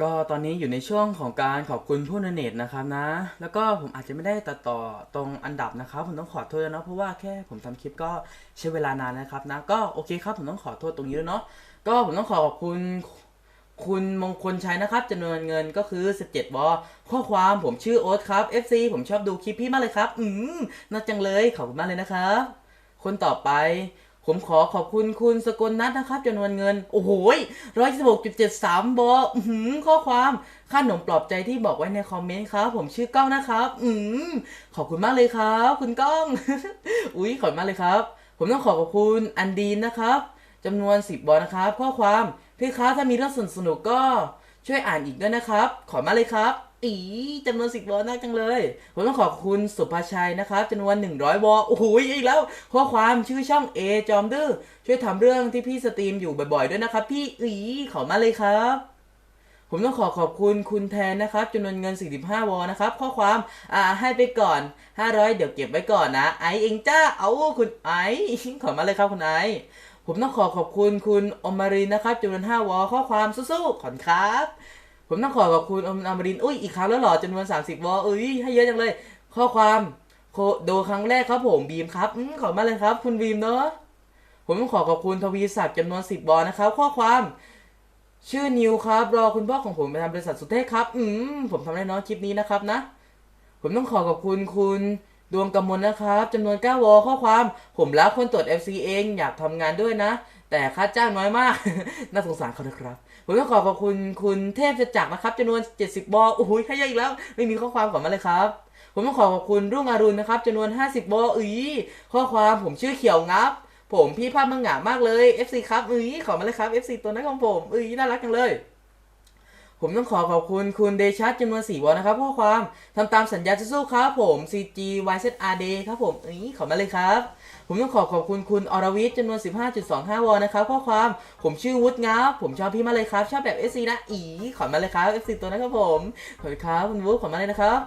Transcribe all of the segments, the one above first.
ก็ตอนนี้อยู่ในช่วงของการขอบคุณผู้นเนตนะครับนะ แล้วก็ผมอาจจะไม่ได้ตัดต่อตรงอันดับนะครับ ผมต้องขอโทษนะเพราะว่าแค่ผมทำคลิปก็ใช้เวลานานนะครับนะ ก็โอเคครับผมต้องขอโทษตรงนี้ด้วยเนาะ ก็ผมต้องขอขอบคุณคุณมงคลชัยนะครับจำนวนเงินก็คือ 17วอข้อความผมชื่อโอ๊ตครับ FC ผมชอบดูคลิปพี่มากเลยครับ อืมน่าจังเลยขอบคุณมากเลยนะครับ คนต่อไป ผมขอขอบคุณคุณสกลนัทนะครับจำนวนเงิน โอ้โหร้อยสิบหกจุดเจ็ดสามบอหือข้อความค่าขนมปลอบใจที่บอกไว้ในคอมเมนต์ครับ ผมชื่อก้องนะครับ อืมขอบคุณมากเลยครับ คุณก้อง อุ้ยขอบมากเลยครับ ผมต้องขอขอบคุณอันดีนนะครับจำนวน10บบอนะครับ ข้อความพี่ครับถ้ามีเรื่องสนุกสนุกก็ช่วยอ่านอีกด้วยนะครับ ขอบมากเลยครับ อีจำนวนสิบบอลน่าจังเลย ผมต้องขอบคุณสุภาชัยนะครับจำนวน100วอลโอ้โหอีกแล้ว ข้อความชื่อช่อง A จอมดื้อช่วยทำเรื่องที่พี่สตรีมอยู่บ่อยๆด้วยนะครับ พี่อีขอมาเลยครับ ผมต้องขอขอบคุณคุณแทนนะครับจำนวนเงิน 45 วอลนะครับ ข้อความอ่าให้ไปก่อน 500 เดี๋ยวเก็บไว้ก่อนนะ ไอเองจ้าเอาคุณไอขอมาเลยครับคุณไอผมต้องขอขอบคุณคุณอมรินนะครับจำนวน5วอลข้อความสู้ๆขอบคุณครับ ผมต้องขอขอบคุณอมรินอุ้ยอีกครั้งแล้วหรอจำนวน 30 วอลเอ้ยให้เยอะจังเลย ข้อความโคโดครั้งแรกครับผมบีมครับอืมขอบมาเลยครับ คุณบีมเนาะผมต้องขอขอบคุณทวีศักดิ์จำนวน 10 วอลนะครับ ข้อความ ชื่อนิวครับ รอคุณพ่อของผมไปทำบริษัทสุเทพครับ อืมผมทำได้น้อยคลิปนี้นะครับนะ ผมต้องขอขอบคุณคุณดวงกำมลนะครับจำนวน 9 วอข้อความ ผมรับคนตรวจ FC เองอยากทำงานด้วยนะ แต่ค่าจ้างน้อยมาก น่าสงสารเขานะครับ ผมต้องขอขอบคุณคุณเทพจักรนะครับจำนวน 70วอโอ้โหให้เยอะอีกแล้ว ไม่มีข้อความก่อมาเลยครับ ผมต้องขอขอบคุณรุ่งอรุณนะครับจำนวน 50วออุ้ยข้อความผมชื่อเขียวงับ ผมพี่ภาพมังงะมากเลย FC ครับอุ้ยขอมาเลยครับ FC ตัวนั้นของผมอุ้ยน่ารักจังเลยผมต้องขอขอบคุณคุณเดชัดจำนวน4วอลนะครับข้อความทำตามสัญญาจะสู้ครับผม CG YZRD ครับผมอุ้ยขอมาเลยครับ ผมต้องขอขอบคุณคุณอรวิทย์จำนวน 15.25 วอลนะครับข้อความผมชื่อวุฒิงับผมชอบพี่มาเลยครับ ชอบแบบ FC นะอีขอมาเลยครับ FC ตัวนั้นครับผมขอบคุณครับคุณวุฒิขอมาเลยนะครับ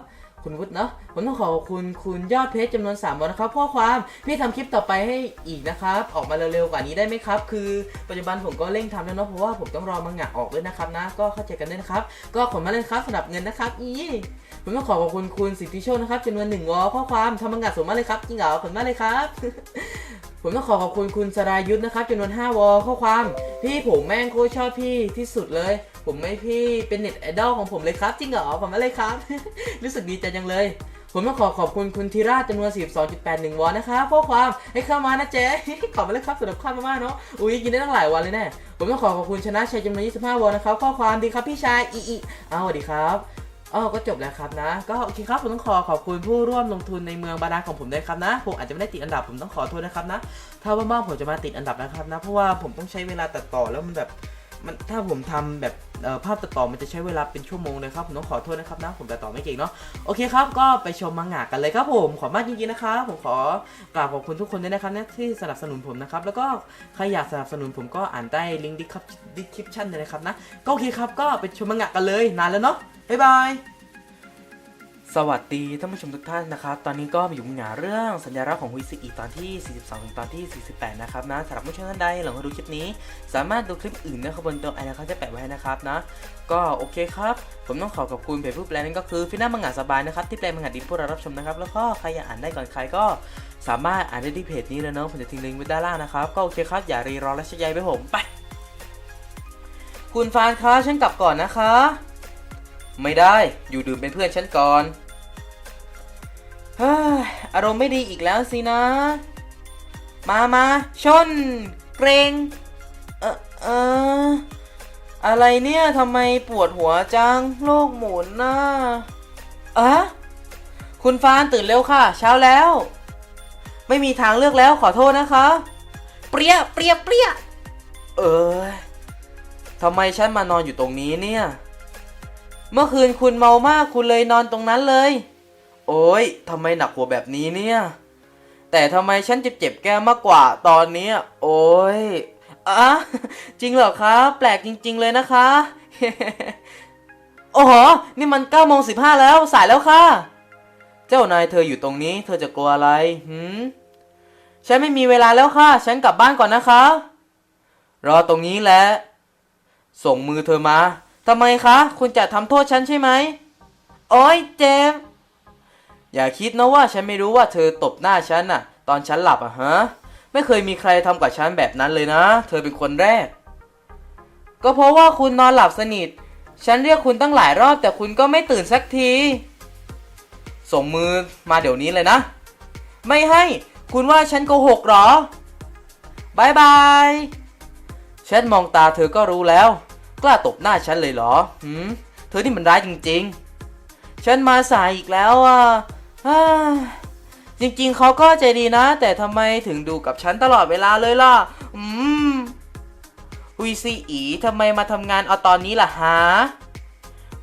คุณวุฒิเนาะผมต้องขอขอบคุณคุณยอดเพชรจำนวน3วอลนะครับข้อความพี่ทำคลิปต่อไปให้อีกนะครับ ออกมาเร็วๆกว่านี้ได้ไหมครับ คือปัจจุบันผมก็เร่งทำแล้วเนาะเพราะว่าผมต้องรอมังงะออกด้วยนะครับนะ ก็เข้าใจกันด้วยนะครับ ก็ขอบมาเลยครับสำหรับเงินนะครับอีผมต้องขอขอบคุณคุณสิทธิโชคนะครับจำนวน1วอลข้อความทำมังงะสูงมาเลยครับจริงเหรอขอบมาเลยครับผมต้องขอขอบคุณคุณสรายุทธนะครับจำนวน5วอลข้อความ พี่ผมแม่งโคตรชอบพี่ที่สุดเลย ผมไม่พี่เป็นเน็ตไอดอลของผมเลยครับ จริงเหรอผมอะไรครับ รู้สึกดีใจจังเลย ผมต้องขอขอบคุณคุณธีราจำนวน 42.81 วอลนะครับข้อความให้เข้ามานะเจ๊ขอบคุณเลยครับสำหรับข้ามมากๆเนาะอุ้ยกินได้ตั้งหลายวันเลยแน่ผมต้องขอขอบคุณชนะชัยจำนวน 25 วอลนะครับข้อความดีครับพี่ชายอีอีอ้าวสวัสดีครับอ๋อก็จบแล้วครับนะ ก็โอเคครับ ผมต้องขอขอบคุณผู้ร่วมลงทุนในเมืองบาดาลของผมด้วยครับนะ ผมอาจจะไม่ได้ติดอันดับผมต้องขอโทษนะครับนะ ถ้าว่างๆผมจะมาติดอันดับนะครับนะ เพราะว่าผมต้องใช้เวลาตัดต่อแล้วมันแบบ มันถ้าผมทำแบบ ภาพตัดต่อมันจะใช้เวลาเป็นชั่วโมงเลยครับผมต้องขอโทษนะครับนะผมตัดต่อไม่เก่งเนาะโอเคครับก็ไปชมมังงะกันเลยครับผมขอบมากจริงๆนะครับผมขอกราบขอบคุณทุกคนด้วยนะครับนะที่สนับสนุนผมนะครับแล้วก็ใครอยากสนับสนุนผมก็อ่านใต้ลิงก์ดิสคริปชั่นเลยนะครับนะก็โอเคครับก็ไปชมมังงะกันเลยนานแล้วเนาะบ๊ายบาย สวัสดีท่านผู้ชมทุกท่านนะครับ ตอนนี้ก็มาอยู่ในงาเรื่องสัญลักษณ์ของฮุยซิอีตอนที่ 42 ถึงตอนที่ 48 นะครับนะสำหรับผู้ชมท่านใดหลังจาดูคลิปนี้ สามารถดูคลิปอื่นได้ข้างบนตัวไอ้นะครับจะแปะไว้นะครับนะ ก็โอเคครับ ผมต้องขอขอบคุณเพจผู้แปลนั่นก็คือฟิน่ามังงะสบายนะครับที่แปลมังงะดีพวกเรารับชมนะครับ แล้วก็ใครอยากอ่านได้ก่อนใครก็สามารถอ่านได้ที่เพจนี้เลยเนาะผมจะทิ้งลิงก์ไว้ด้านล่างนะครับก็โอเคครับอย่ารีรอและชักใยไปผมไป คุณฟานคะฉันกลับก่อนนะคะ ไม่ได้อยู่ดื่มเป็นเพื่อนฉันก่อน อารมณ์ไม่ดีอีกแล้วสินะ มามาชน เกรง เออเอออะไรเนี่ยทำไมปวดหัวจังโลกหมุนนะอะคุณฟานตื่นเร็วค่ะ เช้าแล้ว ไม่มีทางเลือกแล้วขอโทษนะคะ เปรี้ยเปรี้ยเปรี้ยเออทำไมฉันมานอนอยู่ตรงนี้เนี่ย เมื่อคืนคุณเมามากคุณเลยนอนตรงนั้นเลย โอ้ยทำไมหนักหัวแบบนี้เนี่ย แต่ทำไมฉันเจ็บเจ็บๆแก้มมากกว่าตอนนี้ โอ้ยอะจริงเหรอคะ แปลกจริง ๆ เลยนะคะ โอ้โห นี่มัน9โมง15แล้ว สายแล้วค่ะ เจ้านายเธออยู่ตรงนี้ เธอจะกลัวอะไรหืมฉันไม่มีเวลาแล้วค่ะ ฉันกลับบ้านก่อนนะคะ รอตรงนี้แหละ ส่งมือเธอมา ทำไมคะ คุณจะทำโทษฉันใช่ไหม โอ้ยเจม อย่าคิดนะว่าฉันไม่รู้ว่าเธอตบหน้าฉันน่ะ ตอนฉันหลับอะฮะ ไม่เคยมีใครทำกับฉันแบบนั้นเลยนะ เธอเป็นคนแรก ก็เพราะว่าคุณนอนหลับสนิท ฉันเรียกคุณตั้งหลายรอบแต่คุณก็ไม่ตื่นสักที ส่งมือมาเดี๋ยวนี้เลยนะ ไม่ให้ คุณว่าฉันโกหกเหรอบายบายฉันมองตาเธอก็รู้แล้ว กล้าตบหน้าฉันเลยเหรอหืมเธอที่มันร้ายจริงๆ ฉันมาสายอีกแล้วอะ จริงๆเขาก็ใจดีนะ แต่ทำไมถึงดูกับฉันตลอดเวลาเลยล่ะ อืมอุยซีอีทำไมมาทำงานเอาตอนนี้ล่ะฮะ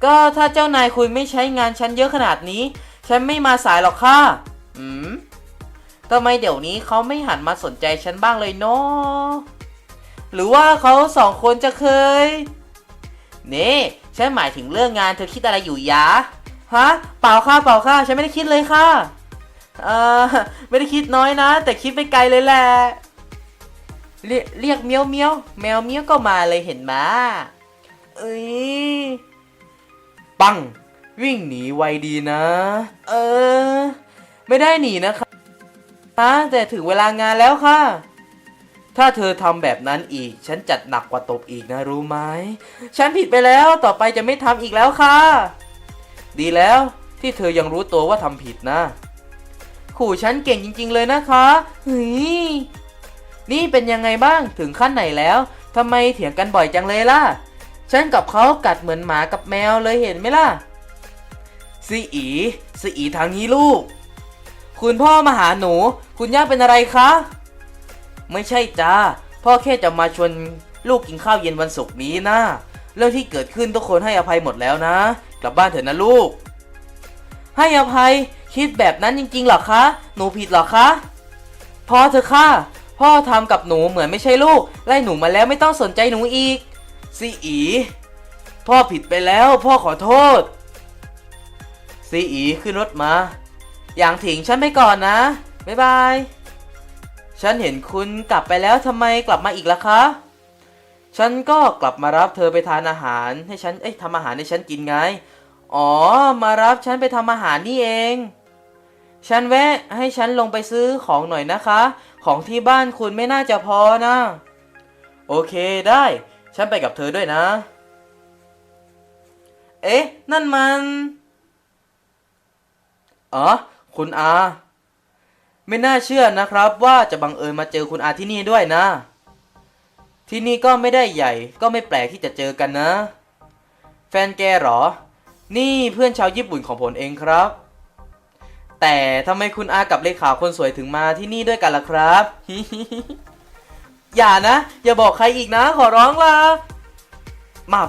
ก็ถ้าเจ้านายคุณไม่ใช้งานฉันเยอะขนาดนี้ ฉันไม่มาสายหรอกค่ะ อืมทำไมเดี๋ยวนี้เขาไม่หันมาสนใจฉันบ้างเลยเนาะหรือว่าเขาสองคนจะเคยนี่ฉันหมายถึงเรื่องงานเธอคิดอะไรอยู่ยะ ฮะเปล่าค่ะเปล่าค่ะฉันไม่ได้คิดเลยค่ะเออไม่ได้คิดน้อยนะ แต่คิดไปไกลเลยแหละเรียกเรียกเมียวเมียวแมวเมียวก็มาเลยเห็นไหมเอ้ยปัง วิ่งหนีไวดีนะ เออ ไม่ได้หนีนะคะนะแต่ถึงเวลางานแล้วค่ะ ถ้าเธอทำแบบนั้นอีก ฉันจัดหนักกว่าตบอีกนะรู้ไหม ฉันผิดไปแล้วต่อไปจะไม่ทำอีกแล้วค่ะ ดีแล้วที่เธอยังรู้ตัวว่าทำผิดนะ ขู่ฉันเก่งจริง ๆ เลยนะคะเฮ้ยนี่เป็นยังไงบ้างถึงขั้นไหนแล้วทำไมเถียงกันบ่อยจังเลยล่ะ ฉันกับเขากัดเหมือนหมากับแมวเลยเห็นไหมล่ะซีอีซีอีทางนี้ลูก คุณพ่อมาหาหนู คุณย่าเป็นอะไรคะ ไม่ใช่จ้าพ่อแค่จะมาชวนลูกกินข้าวเย็นวันศุกร์นี้นะ เรื่องที่เกิดขึ้นทุกคนให้อภัยหมดแล้วนะ กลับบ้านเถอะนะลูก ให้อภัยคิดแบบนั้นจริงๆหรอคะ หนูผิดหรอคะพอเถอะค่ะ พ่อทำกับหนูเหมือนไม่ใช่ลูก ไล่หนูมาแล้วไม่ต้องสนใจหนูอีกซีอีพ่อผิดไปแล้วพ่อขอโทษซีอีขึ้นรถมา อย่างถิงฉันไปก่อนนะ บ๊ายบาย ฉันเห็นคุณกลับไปแล้วทำไมกลับมาอีกล่ะคะ ฉันก็กลับมารับเธอไปทานอาหารให้ฉัน เอ้ยทำอาหารให้ฉันกินไง อ๋อ มารับฉันไปทำอาหารนี่เอง ฉันแวะให้ฉันลงไปซื้อของหน่อยนะคะ ของที่บ้านคุณไม่น่าจะพอนะ โอเคได้ ฉันไปกับเธอด้วยนะ เอ๊ะ นั่นมัน อ๋อ คุณอา ไม่น่าเชื่อนะครับว่าจะบังเอิญมาเจอคุณอาที่นี่ด้วยนะ ที่นี่ก็ไม่ได้ใหญ่ก็ไม่แปลกที่จะเจอกันนะ แฟนแกเหรอ นี่เพื่อนชาวญี่ปุ่นของผมเองครับ แต่ทำไมคุณอากับเลขาคนสวยถึงมาที่นี่ด้วยกันล่ะครับ อย่านะ อย่าบอกใครอีกนะ ขอร้องล่ะมา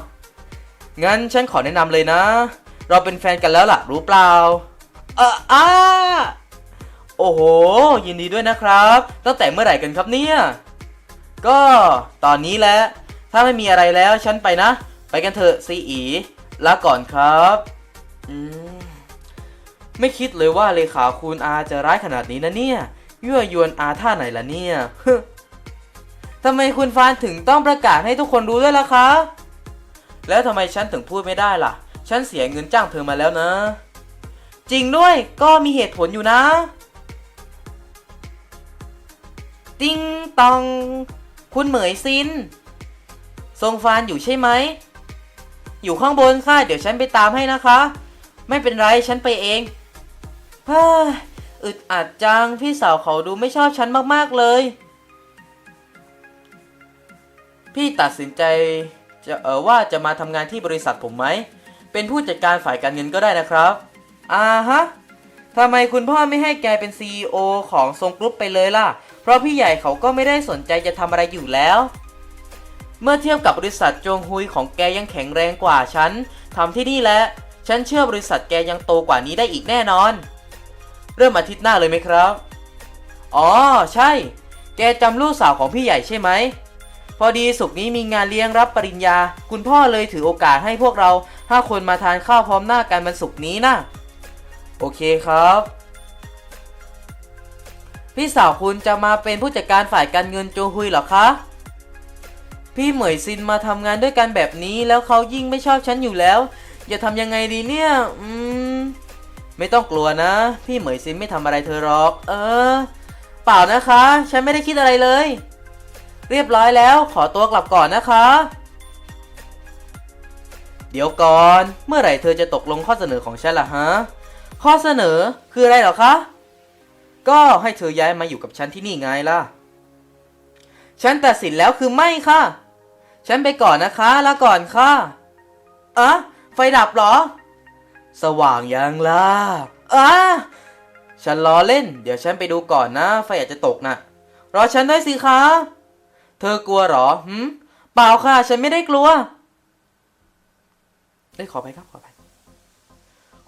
งั้นฉันขอแนะนำเลยนะ เราเป็นแฟนกันแล้วล่ะ รู้เปล่า เอออ้าโอ้โห ยินดีด้วยนะครับ ตั้งแต่เมื่อไหร่กันครับเนี่ย ก็ตอนนี้แหละถ้าไม่มีอะไรแล้วฉันไปนะ ไปกันเถอะซีอีลาก่อนครับอืมไม่คิดเลยว่าเลขาคุณอาจะร้ายขนาดนี้นะเนี่ยยั่วยวนอาท่าไหนล่ะเนี่ยทำไมคุณฟานถึงต้องประกาศให้ทุกคนรู้ด้วยล่ะคะ แล้วทำไมฉันถึงพูดไม่ได้ล่ะ ฉันเสียเงินจ้างเธอมาแล้วนะ จริงด้วยก็มีเหตุผลอยู่นะ ติ้งตอง คุณเหมยซิน ทรงฟานอยู่ใช่ไหม อยู่ข้างบนค่ะ เดี๋ยวฉันไปตามให้นะคะ ไม่เป็นไร ฉันไปเองเฮ้อึดอัดจัง พี่สาวเขาดูไม่ชอบฉันมาก ๆ เลย พี่ตัดสินใจจะเออว่าจะมาทำงานที่บริษัทผมไหม เป็นผู้จัดการฝ่ายการเงินก็ได้นะครับอ่าฮะทำไมคุณพ่อไม่ให้แกเป็น CEO ของทรงกรุ๊ปไปเลยล่ะ เพราะพี่ใหญ่เขาก็ไม่ได้สนใจจะทำอะไรอยู่แล้ว เมื่อเทียบกับบริษัทจงฮุยของแกยังแข็งแรงกว่าฉันทำที่นี่แหละฉันเชื่อบริษัทแกยังโตกว่านี้ได้อีกแน่นอน เริ่มอาทิตย์หน้าเลยไหมครับ อ๋อ ใช่ แกจำลูกสาวของพี่ใหญ่ใช่ไหม พอดีสุกนี้มีงานเลี้ยงรับปริญญา คุณพ่อเลยถือโอกาสให้พวกเราห้าคนมาทานข้าวพร้อมหน้ากันวันศุกร์นี้นะ โอเคครับ พี่สาวคุณจะมาเป็นผู้จัดการฝ่ายการเงินโจฮุยเหรอคะ พี่เหมยซินมาทำงานด้วยกันแบบนี้แล้วเขายิ่งไม่ชอบฉันอยู่แล้วอย่าทำยังไงดีเนี่ยอืมไม่ต้องกลัวนะ พี่เหมยซินไม่ทำอะไรเธอหรอก เออ เปล่านะคะ ฉันไม่ได้คิดอะไรเลย เรียบร้อยแล้วขอตัวกลับก่อนนะคะ เดี๋ยวก่อน เมื่อไหร่เธอจะตกลงข้อเสนอของฉันล่ะฮะ ข้อเสนอคืออะไรหรอคะ ก็ให้เธอย้ายมาอยู่กับฉันที่นี่ไงล่ะ ฉันตัดสินแล้วคือไม่ค่ะ ฉันไปก่อนนะคะลาก่อนค่ะอะไฟดับเหรอ สว่างยังล่ะอะฉันล้อเล่น เดี๋ยวฉันไปดูก่อนนะ ไฟอาจจะตกนะรอฉันด้วยสิคะ เธอกลัวเหรอหืมเปล่าค่ะ ฉันไม่ได้กลัวเอ้ยขอไปครับขอไป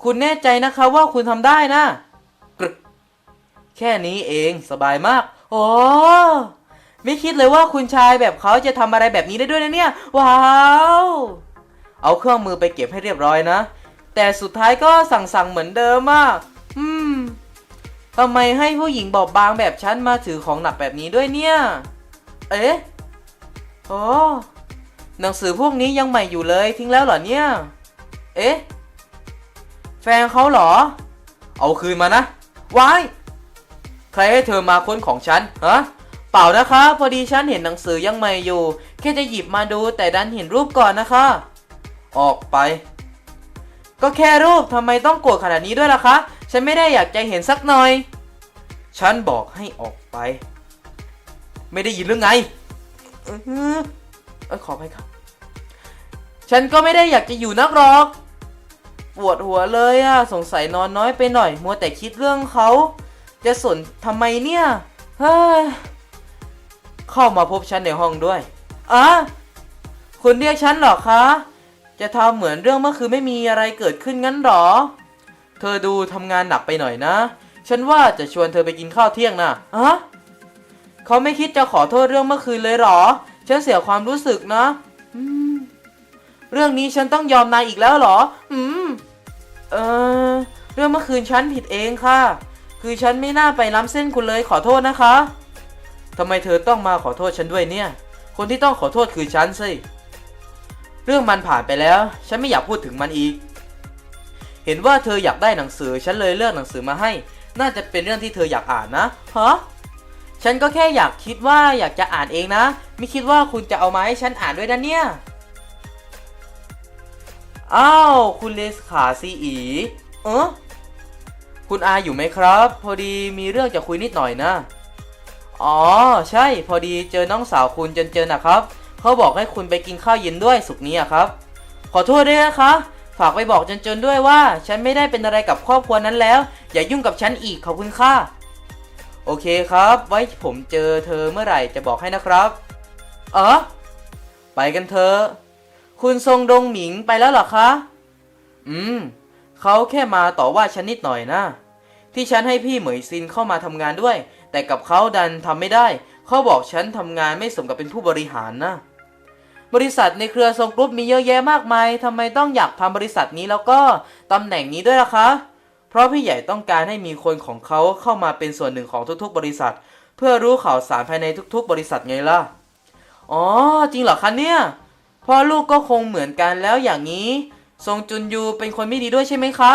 คุณแน่ใจนะคะว่าคุณทำได้นะ แค่นี้เองสบายมาก โอ้ไม่คิดเลยว่าคุณชายแบบเขาจะทำอะไรแบบนี้ได้ด้วยนะเนี่ย ว้าว เอาเครื่องมือไปเก็บให้เรียบร้อยนะ แต่สุดท้ายก็สั่งๆเหมือนเดิมอะอืมทำไมให้ผู้หญิงบอบบางแบบฉันมาถือของหนักแบบนี้ด้วยเนี่ย เอ๊ะโอ้หนังสือพวกนี้ยังใหม่อยู่เลยทิ้งแล้วเหรอเนี่ย เอ๊ะ แฟนเขาเหรอ เอาคืนมานะ ว้าย ใครให้เธอมาค้นของฉันฮะเปล่านะคะ พอดีฉันเห็นหนังสือยังใหม่อยู่ แค่จะหยิบมาดูแต่ดันเห็นรูปก่อนนะคะ ออกไป ก็แค่รูปทำไมต้องโกรธขนาดนี้ด้วยล่ะคะ ฉันไม่ได้อยากจะเห็นสักหน่อย ฉันบอกให้ออกไป ไม่ได้ยินหรือไงเออขอไปครับ ฉันก็ไม่ได้อยากจะอยู่นักหรอก ปวดหัวเลยอะสงสัยนอนน้อยไปหน่อย มัวแต่คิดเรื่องเขา จะสนทำไมเนี่ยเฮ้ยเข้ามาพบฉันในห้องด้วยอะคุณเรียกฉันหรอคะ จะทำเหมือนเรื่องเมื่อคืนไม่มีอะไรเกิดขึ้นงั้นหรอ เธอดูทำงานหนักไปหน่อยนะ ฉันว่าจะชวนเธอไปกินข้าวเที่ยงนะอะเขาไม่คิดจะขอโทษเรื่องเมื่อคืนเลยหรอ ฉันเสียความรู้สึกนะ เรื่องนี้ฉันต้องยอมนายอีกแล้วหรอ อืม เออ เรื่องเมื่อคืนฉันผิดเองค่ะ คือฉันไม่น่าไปล้ำเส้นคุณเลยขอโทษนะคะทำไมเธอต้องมาขอโทษฉันด้วยเนี่ย คนที่ต้องขอโทษคือฉันสิ เรื่องมันผ่านไปแล้ว ฉันไม่อยากพูดถึงมันอีก เห็นว่าเธออยากได้หนังสือ ฉันเลยเลือกหนังสือมาให้ น่าจะเป็นเรื่องที่เธออยากอ่านนะฮะฉันก็แค่อยากคิดว่าอยากจะอ่านเองนะ ไม่คิดว่าคุณจะเอามาให้ฉันอ่านด้วยนะเนี่ย อ้าว คุณเลสขาซีอี เออ คุณอาอยู่ไหมครับ พอดีมีเรื่องจะคุยนิดหน่อยนะ อ๋อ ใช่ พอดีเจอน้องสาวคุณจนเจอนะครับเขาบอกให้คุณไปกินข้าวเย็นด้วยสุกนี้อะครับ ขอโทษด้วยนะคะ ฝากไปบอกจนจนด้วยว่า ฉันไม่ได้เป็นอะไรกับครอบครัวนั้นแล้ว อย่ายุ่งกับฉันอีกขอบคุณค่ะ โอเคครับ ไว้ผมเจอเธอเมื่อไหร่จะบอกให้นะครับ เออไปกันเถอะคุณทรงดงหมิงไปแล้วหรอคะ อืม เขาแค่มาต่อว่าฉันนิดหน่อยนะ ที่ฉันให้พี่เหมยซินเข้ามาทำงานด้วย แต่กับเขาดันทำไม่ได้ เขาบอกฉันทำงานไม่สมกับเป็นผู้บริหารนะบริษัทในเครือทรงกรุ๊ปมีเยอะแยะมากมายทำไมต้องอยากทำบริษัทนี้แล้วก็ตำแหน่งนี้ด้วยล่ะคะ เพราะพี่ใหญ่ต้องการให้มีคนของเขาเข้ามาเป็นส่วนหนึ่งของทุกๆ บริษัท เพื่อรู้ข่าวสารภายในทุกๆ บริษัทไงล่ะ อ๋อ จริงเหรอคะเนี่ยพ่อลูกก็คงเหมือนกันแล้วอย่างนี้ ทรงจุนยูเป็นคนไม่ดีด้วยใช่ไหมคะ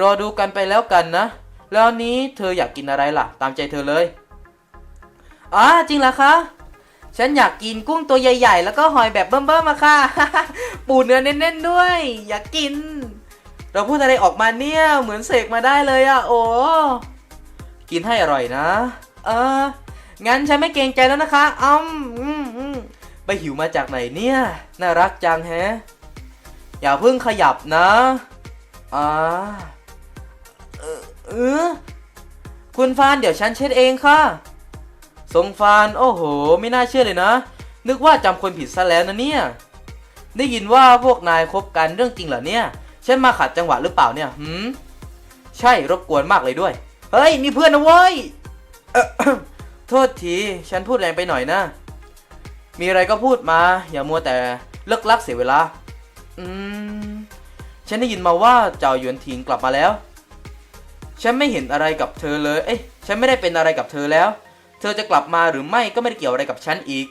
รอดูกันไปแล้วกันนะ แล้วนี้เธออยากกินอะไรล่ะ ตามใจเธอเลยอ๋อจริงเหรอคะ ฉันอยากกินกุ้งตัวใหญ่ๆ แล้วก็หอยแบบเบิ่มๆมาค่ะ ปูเนื้อเน้นๆด้วย อยากกิน เราพูดอะไรออกมาเนี่ย เหมือนเสกมาได้เลยอะโอ้กินให้อร่อยนะ เออ งั้นฉันไม่เกรงใจแล้วนะคะอ้อมอืมอืมไปหิวมาจากไหนเนี่ย น่ารักจังแฮะ อย่าเพิ่งขยับนะ อ่า เออคุณฟานเดี๋ยวฉันเช็ดเองค่ะทรงฟานโอ้โห ไม่น่าเชื่อเลยนะ นึกว่าจำคนผิดซะแล้วนะเนี่ย ได้ยินว่าพวกนายคบกันเรื่องจริงเหรอเนี่ย ฉันมาขัดจังหวะหรือเปล่าเนี่ยหืมใช่รบกวนมากเลยด้วย เฮ้ยนี่เพื่อนนะเว้ยโทษทีฉันพูดแรงไปหน่อยนะ มีอะไรก็พูดมา อย่ามัวแต่เลิกลักเสียเวลา อืม ฉันได้ยินมาว่าเจ้าหยวนทิงกลับมาแล้ว ฉันไม่เห็นอะไรกับเธอเลย เอ้ย ฉันไม่ได้เป็นอะไรกับเธอแล้ว เธอจะกลับมาหรือไม่ก็ไม่ได้เกี่ยวอะไรกับฉันอีก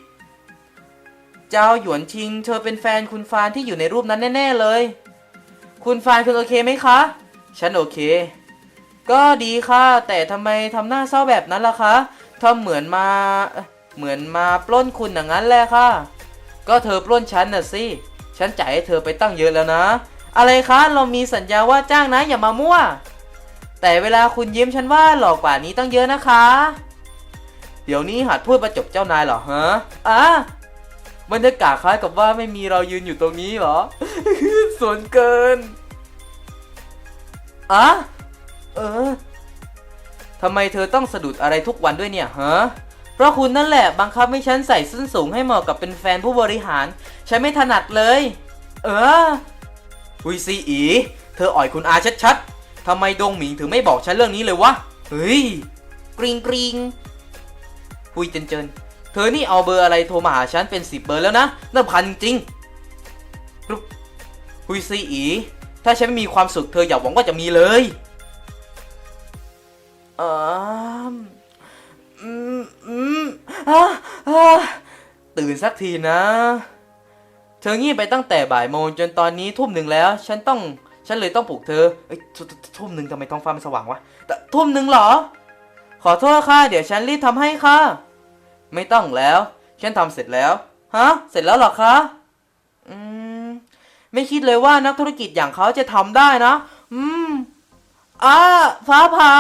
เจ้าหยวนชิง เธอเป็นแฟนคุณฟานที่อยู่ในรูปนั้นแน่ ๆเลย คุณฟานคุณโอเคไหมคะ ฉันโอเค ก็ดีค่ะ แต่ทำไมทำหน้าเศร้าแบบนั้นล่ะคะทำเหมือนมาเอ่อเหมือนมาปล้นคุณอย่างนั้นแหละค่ะ ก็เธอปล้นฉันน่ะสิ ฉันจ่ายให้เธอไปตั้งเยอะแล้วนะ อะไรคะ เรามีสัญญาว่าจ้างนะอย่ามามั่ว แต่เวลาคุณยิ้มฉันว่าหลอกกว่านี้ตั้งเยอะนะคะ เดี๋ยวนี้หัดพูดประจบเจ้านายเหรอฮะอะบรรยากาศคล้ายกับว่าไม่มีเรายืนอยู่ตรงนี้เหรอสวนเกินอะเออทำไมเธอต้องสะดุดอะไรทุกวันด้วยเนี่ยฮะ เพราะคุณนั่นแหละบังคับให้ฉันใส่ส้นสูงให้เหมาะกับเป็นแฟนผู้บริหาร ฉันไม่ถนัดเลย เออ หุยซีอี เธออ่อยคุณอาชัดๆ ทำไมดงหมิงถึงไม่บอกฉันเรื่องนี้เลยวะ เฮ้ย กริงกริงหุยเจนเจนเธอนี่เอาเบอร์อะไรโทรมาหาฉันเป็นสิบเบอร์แล้วนะน่าพันจริงๆรุหุยซีอี ถ้าฉันไม่มีความสุขเธออย่าหวังว่าจะมีเลยอืมอืมอืมอะอะตื่นสักทีนะ เธองีบไปตั้งแต่บ่ายโมงจนตอนนี้ทุ่มหนึ่งแล้ว ฉันต้อง ฉันเลยต้องปลุกเธอเอ้ยทุ่มหนึ่งทำไมท้องฟ้ามันสว่างวะทุ่มหนึ่งเหรอ ขอโทษค่ะ เดี๋ยวฉันรีบทำให้ค่ะ ไม่ต้องแล้ว ฉันทำเสร็จแล้ว ฮะ เสร็จแล้วหรอคะ อืม ไม่คิดเลยว่านักธุรกิจอย่างเขาจะทำได้นะ อืมอ้าฟ้าผ่า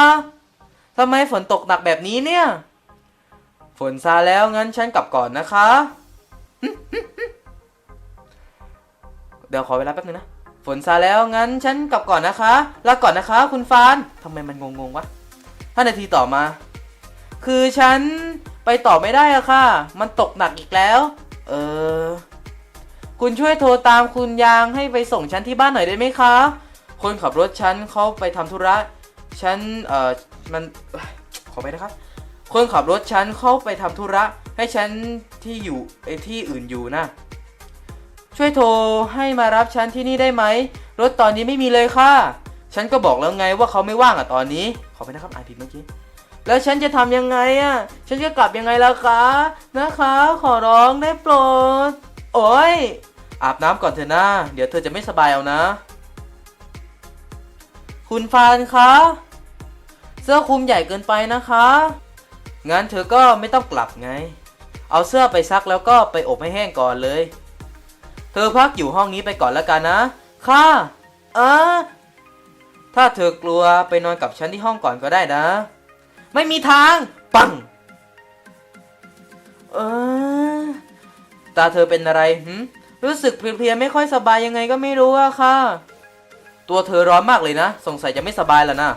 ทำไมฝนตกหนักแบบนี้เนี่ย ฝนซาแล้วงั้นฉันกลับก่อนนะคะ เดี๋ยวขอเวลาแป๊บนึงนะ ฝนซาแล้วงั้นฉันกลับก่อนนะคะลาก่อนนะคะ คุณฟานทำไมมันงงๆวะห้านาทีต่อมา คือฉันไปต่อไม่ได้อะค่ะ มันตกหนักอีกแล้ว เออ คุณช่วยโทรตามคุณยางให้ไปส่งฉันที่บ้านหน่อยได้ไหมคะ คนขับรถฉันเขาไปทำธุระ ฉัน เออมันขอไปนะครับ คนขับรถฉันเขาไปทำธุระ ให้ฉันที่อยู่ไอ้ที่อื่นอยู่นะ ช่วยโทรให้มารับฉันที่นี่ได้ไหม รถตอนนี้ไม่มีเลยค่ะ ฉันก็บอกแล้วไงว่าเขาไม่ว่างอะตอนนี้ ขอไปนะครับอ่านผิดเมื่อกี้ แล้วฉันจะทำยังไงอะ ฉันจะกลับยังไงล่ะคะ นะคะ ขอร้องได้โปรด โอ้ย อาบน้ำก่อนเถอะนะ เดี๋ยวเธอจะไม่สบายเอานะ คุณฟานคะ เสื้อคลุมใหญ่เกินไปนะคะ งั้นเธอก็ไม่ต้องกลับไง เอาเสื้อไปซักแล้วก็ไปอบให้แห้งก่อนเลย เธอพักอยู่ห้องนี้ไปก่อนแล้วกันนะ ค่ะอะถ้าเธอกลัวไปนอนกับฉันที่ห้องก่อนก็ได้นะ ไม่มีทาง ปัง เออ ตาเธอเป็นอะไรหืมรู้สึกเพลียๆไม่ค่อยสบายยังไงก็ไม่รู้อะค่ะ ตัวเธอร้อนมากเลยนะ สงสัยจะไม่สบายแล้วนะ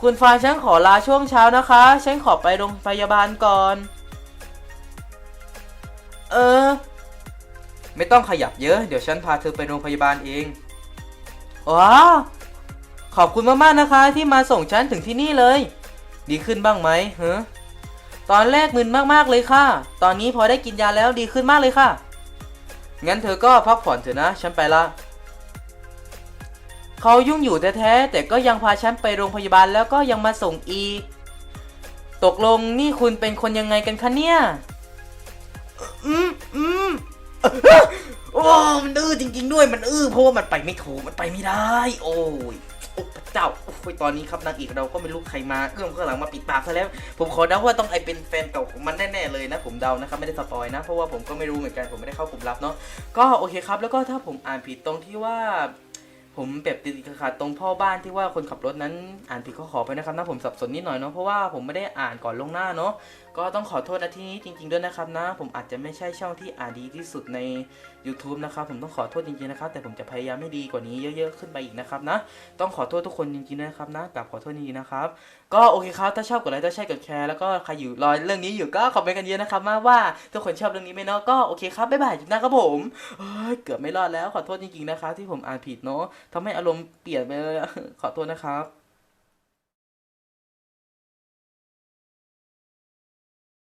คุณฟานฉันขอลาช่วงเช้านะคะ ฉันขอไปโรงพยาบาลก่อน เออ ไม่ต้องขยับเยอะ เดี๋ยวฉันพาเธอไปโรงพยาบาลเองว้าขอบคุณมากๆนะคะ ที่มาส่งฉันถึงที่นี่เลย ดีขึ้นบ้างไหมเฮ้ตอนแรกมึนมากๆเลยค่ะ ตอนนี้พอได้กินยาแล้วดีขึ้นมากเลยค่ะ งั้นเธอก็พักผ่อนเถอะนะ ฉันไปละเขายุ่งอยู่แท้ๆแต่ก็ยังพาฉันไปโรงพยาบาลแล้วก็ยังมาส่งอีกตกลงนี่คุณเป็นคนยังไงกันคะเนี่ย อืมอืม โอ้ มันอื้อจริง ๆ ด้วย มันอื้อเพราะว่ามันไปไม่ถูก มันไปไม่ได้ โอ้ยโอ้พระเจ้า โอ้ย ตอนนี้ครับนางเอกเราก็ไม่รู้ใครมาเอื้อมข้างหลังมาปิดปากซะแล้ว ผมขอเดาว่าต้องไอเป็นแฟนเก่าของมันแน่ๆเลยนะ ผมเดานะครับ ไม่ได้สปอยนะ เพราะว่าผมก็ไม่รู้เหมือนกัน ผมไม่ได้เข้ากลุ่มลับเนาะ ก็โอเคครับ แล้วก็ถ้าผมอ่านผิดตรงที่ว่าผมแบบติดขัดตรงพ่อบ้านที่ว่าคนขับรถนั้นอ่านผิดก็ขอไปนะครับนะผมสับสนนิดหน่อยเนาะเพราะว่าผมไม่ได้อ่านก่อนลงหน้าเนาะ ก็ต้องขอโทษนะที่นี้จริง ๆ ด้วยนะครับนะ ผมอาจจะไม่ใช่ช่องที่อาดีที่สุดใน YouTube นะครับ ผมต้องขอโทษจริงๆนะครับแต่ผมจะพยายามให้ดีกว่านี้เยอะๆขึ้นไปอีกนะครับนะ ต้องขอโทษทุกคนจริงๆนะครับนะกลับขอโทษจริงๆนะครับ ก็โอเคครับถ้าชอบกดไลค์ถ้าใช่กดแชร์แล้วก็ใครอยู่รอเรื่องนี้อยู่ก็คอมเมนต์กันเยอะนะครับมาว่าทุกคนชอบเรื่องนี้ไหมเนาะก็โอเคครับบ๊ายบายจุดหน้าครับผมเอ้ยเกือบไม่รอดแล้วขอโทษจริงๆนะครับที่ผมอ่านผิดเนาะทำให้อารมณ์เปลี่ยนไปเลยขอโทษนะครับ